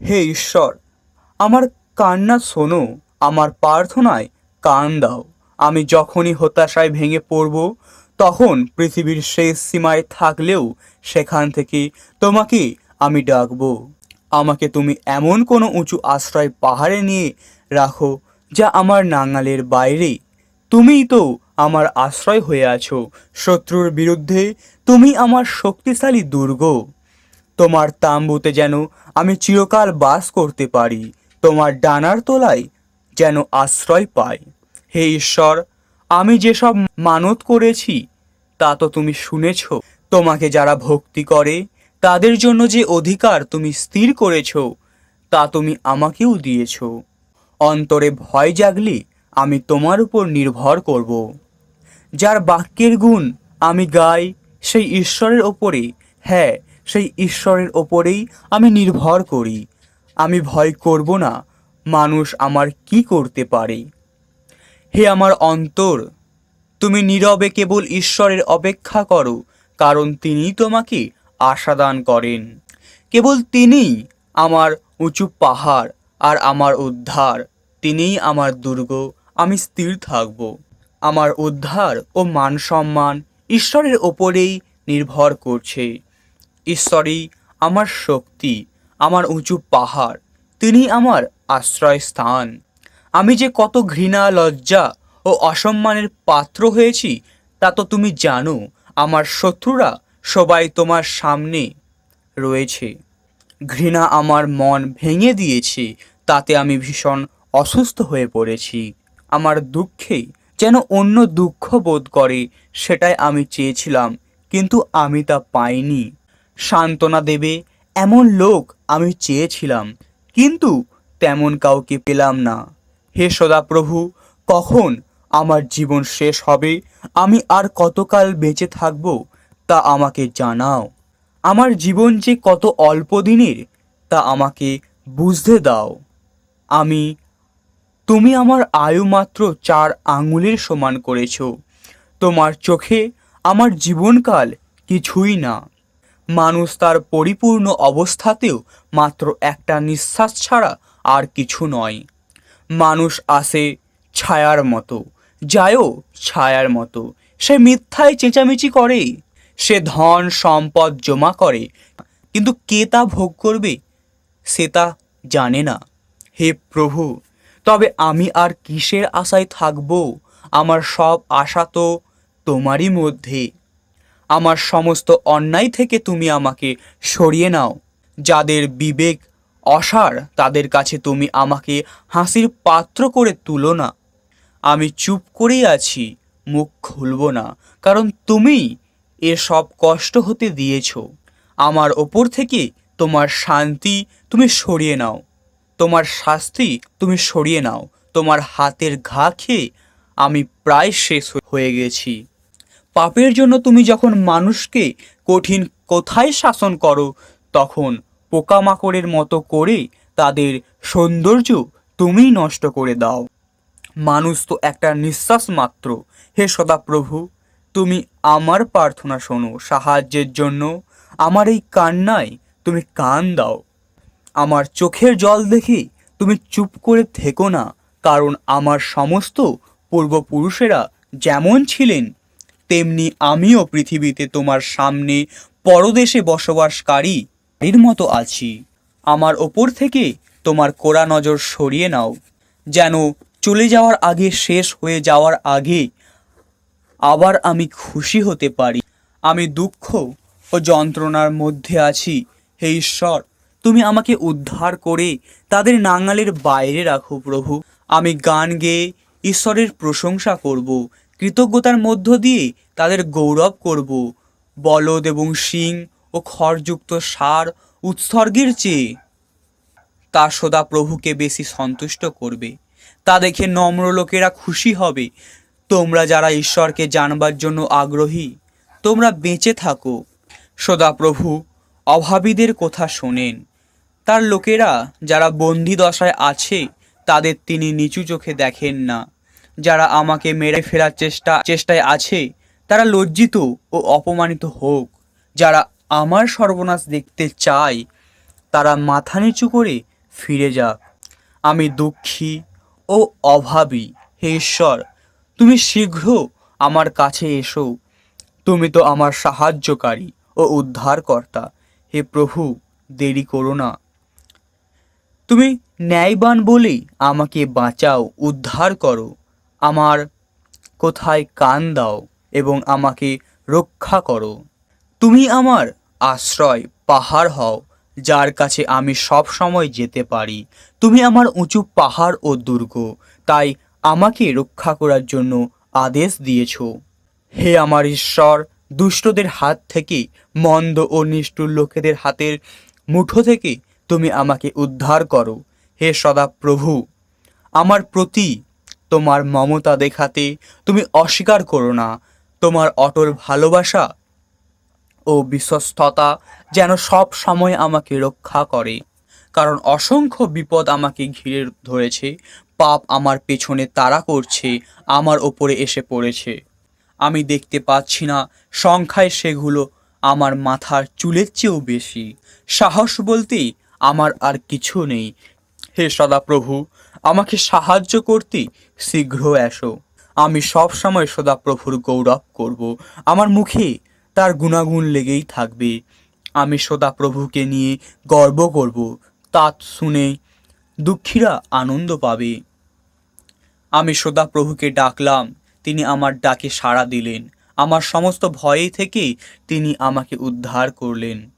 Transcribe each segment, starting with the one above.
হে ঈশ্বর, আমার কান্না শোনো, আমার প্রার্থনায় কান দাও। আমি যখনই হতাশায় ভেঙে পড়ব, তখন পৃথিবীর শেষ সীমায় থাকলেও সেখান থেকে তোমাকে আমি ডাকবো। আমাকে তুমি এমন কোনো উঁচু আশ্রয় পাহাড়ে নিয়ে রাখো, যা আমার নাঙালের বাইরে। তুমিই তো আমার আশ্রয় হয়ে আছো, শত্রুর বিরুদ্ধে তুমি আমার শক্তিশালী দুর্গ। তোমার তাম্বুতে যেন আমি চিরকাল বাস করতে পারি, তোমার ডানার তলায় যেন আশ্রয় পাই। হে ঈশ্বর, আমি যেসব মানত করেছি, তা তো তুমি শুনেছ। তোমাকে যারা ভক্তি করে, তাদের জন্য যে অধিকার তুমি স্থির করেছ, তা তুমি আমাকেও দিয়েছ। অন্তরে ভয় জাগলে আমি তোমার উপর নির্ভর করব। যার বাক্যের গুণ আমি গাই, সেই ঈশ্বরের ওপরে হ্যাঁ সেই ঈশ্বরের ওপরেই আমি নির্ভর করি। আমি ভয় করব না, মানুষ আমার কি করতে পারে। হে আমার অন্তর, তুমি নীরবে কেবল ঈশ্বরের অপেক্ষা করো, কারণ তিনি তোমাকে আশাদান করেন। কেবল তিনিই আমার উঁচু পাহাড় আর আমার উদ্ধার, তিনিই আমার দুর্গ, আমি স্থির থাকব। আমার উদ্ধার ও মান সম্মান ঈশ্বরের ওপরেই নির্ভর করছে। ঈশ্বরই আমার শক্তি, আমার উঁচু পাহাড়, তিনি আমার আশ্রয়স্থান। আমি যে কত ঘৃণা, লজ্জা ও অসম্মানের পাত্র হয়েছি, তা তো তুমি জানো, আমার শত্রুরা সবাই তোমার সামনে রয়েছে। ঘৃণা আমার মন ভেঙে দিয়েছে, তাতে আমি ভীষণ অসুস্থ হয়ে পড়েছি। আমার দুঃখে যেন অন্য দুঃখ বোধ করে, সেটাই আমি চেয়েছিলাম, কিন্তু আমি তা পাইনি। সান্ত্বনা দেবে, এমন লোক আমি চেয়েছিলাম, কিন্তু তেমন কাউকে পেলাম না। হে সদাপ্রভু, কখন আমার জীবন শেষ হবে? আমি আর কতকাল বেঁচে থাকব তা আমাকে জানাও। আমার জীবন যে কত অল্প দিনের, তা আমাকে বুঝতে দাও। আমি, তুমি আমার আয়ু মাত্র চার আঙুলের সমান করেছ। তোমার চোখে আমার জীবনকাল কিছুই না। মানুষ তার পরিপূর্ণ অবস্থাতেও মাত্র একটা নিঃশ্বাস ছাড়া আর কিছু নয়। মানুষ আসে ছায়ার মতো, যায়ও ছায়ার মতো। সে মিথ্যায় চেঁচামেচি করে, সে ধন সম্পদ জমা করে। কিন্তু কে তা ভোগ করবে, সে তা জানে না। হে প্রভু, তবে আমি আর কিসের আশায় থাকব? আমার সব আশা তো তোমারই মধ্যে। আমার সমস্ত অন্যায় থেকে তুমি আমাকে সরিয়ে নাও। যাদের বিবেক অসার, তাদের কাছে তুমি আমাকে হাসির পাত্র করে তুলো না। আমি চুপ করেই আছি, মুখ খুলব না, কারণ তুমি এ সব কষ্ট হতে দিয়েছ। আমার ওপর থেকে তোমার শান্তি তুমি সরিয়ে নাও। তোমার শাস্তি তুমি সরিয়ে নাও। তোমার হাতের ঘা খেয়ে আমি প্রায় শেষ হয়ে গেছি। পাপের জন্য তুমি যখন মানুষকে কঠিন কোথায় শাসন করো, তখন পোকামাকড়ের মতো করে তাদের সৌন্দর্য তুমিই নষ্ট করে দাও। মানুষ তো একটা নিঃশ্বাস মাত্র। হে সদাপ্রভু, তুমি আমার প্রার্থনা শোনো, সাহায্যের জন্য। আমার এই কান্নায় তুমি কান দাও। আমার চোখের জল দেখে তুমি চুপ করে থেকো না, কারণ আমার সমস্ত পূর্বপুরুষেরা যেমন ছিলেন তেমনি আমিও পৃথিবীতে তোমার সামনে পরদেশে বসবাসকারী মতো আছি। আমার ওপর থেকে তোমার কোরা নজর সরিয়ে নাও। যেন চলে যাওয়ার আগে, শেষ হয়ে যাওয়ার আগে আবার আমি খুশি হতে পারি। আমি দুঃখ ও যন্ত্রণার মধ্যে আছি। হে ঈশ্বর, তুমি আমাকে উদ্ধার করে তাদের নাঙালের বাইরে রাখো প্রভু। আমি গান গেয়ে ঈশ্বরের প্রশংসা করব। কৃতজ্ঞতার মধ্য দিয়ে তাদের গৌরব করব। বলদ এবং শিং ও খড়যুক্ত সার উৎসর্গের চেয়ে তা সদা প্রভুকে বেশি সন্তুষ্ট করবে। তা দেখে নম্র লোকেরা খুশি হবে। তোমরা যারা ঈশ্বরকে জানবার জন্য আগ্রহী, তোমরা বেঁচে থাকো। সদা প্রভু অভাবীদের কথা শোনেন। তার লোকেরা যারা বন্দি দশায় আছে, তাদের তিনি নিচু চোখে দেখেন না। যারা আমাকে মেরে ফেরার চেষ্টা, চেষ্টায় আছে, তারা লজ্জিত ও অপমানিত হোক। যারা আমার সর্বনাশ দেখতে চায়, তারা মাথা নিচু করে ফিরে যাক। আমি দুঃখী ও অভাবী। হে ঈশ্বর, তুমি শীঘ্র আমার কাছে এসো। তুমি তো আমার সাহায্যকারী ও উদ্ধারকর্তা। হে প্রভু, দেরি করো না। তুমি ন্যায়বান বলেই আমাকে বাঁচাও, উদ্ধার করো। আমার কোথায় কান দাও এবং আমাকে রক্ষা করো। তুমি আমার আশ্রয় পাহাড় হও, যার কাছে আমি সব সময় যেতে পারি। তুমি আমার উঁচু পাহাড় ও দুর্গ, তাই আমাকে রক্ষা করার জন্য আদেশ দিয়েছ। হে আমার ঈশ্বর, দুষ্টদের হাত থেকে, মন্দ ও নিষ্ঠুর লোকেদের হাতের মুঠো থেকে তুমি আমাকে উদ্ধার করো। হে সদা প্রভু আমার প্রতি তোমার মমতা দেখাতে তুমি অস্বীকার করো না। তোমার অটল ভালোবাসা ও বিশ্বস্ততা যেন সব সময় আমাকে রক্ষা করে। কারণ অসংখ্য বিপদ আমাকে ঘিরে ধরেছে। পাপ আমার পেছনে তাড়া করছে, আমার ওপরে এসে পড়েছে। আমি দেখতে পাচ্ছি না সংখ্যায় সেগুলো আমার মাথার চুলের চেয়েও বেশি। সাহস বলতেই আমার আর কিছু নেই। হে সদাপ্রভু আমাকে সাহায্য করতে শীঘ্র এসো। আমি সব সময় সদাপ্রভুর গৌরব করব। আমার মুখে তার গুণাগুণ লেগেই থাকবে। আমি সদাপ্রভুকে নিয়ে গর্ব করব। তা শুনে দুঃখীরা আনন্দ পাবে। আমি সদাপ্রভুকে ডাকলাম। তিনি আমার ডাকে সাড়া দিলেন। আমার সমস্ত ভয়ে থেকে তিনি আমাকে উদ্ধার করলেন।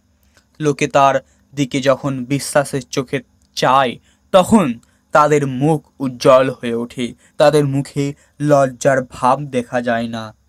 লোকে তার দিকে যখন বিশ্বাসের চোখে চায়, তখন তাদের মুখ উজ্জ্বল হয়ে ওঠে। তাদের মুখে লজ্জার ভাব দেখা যায় না।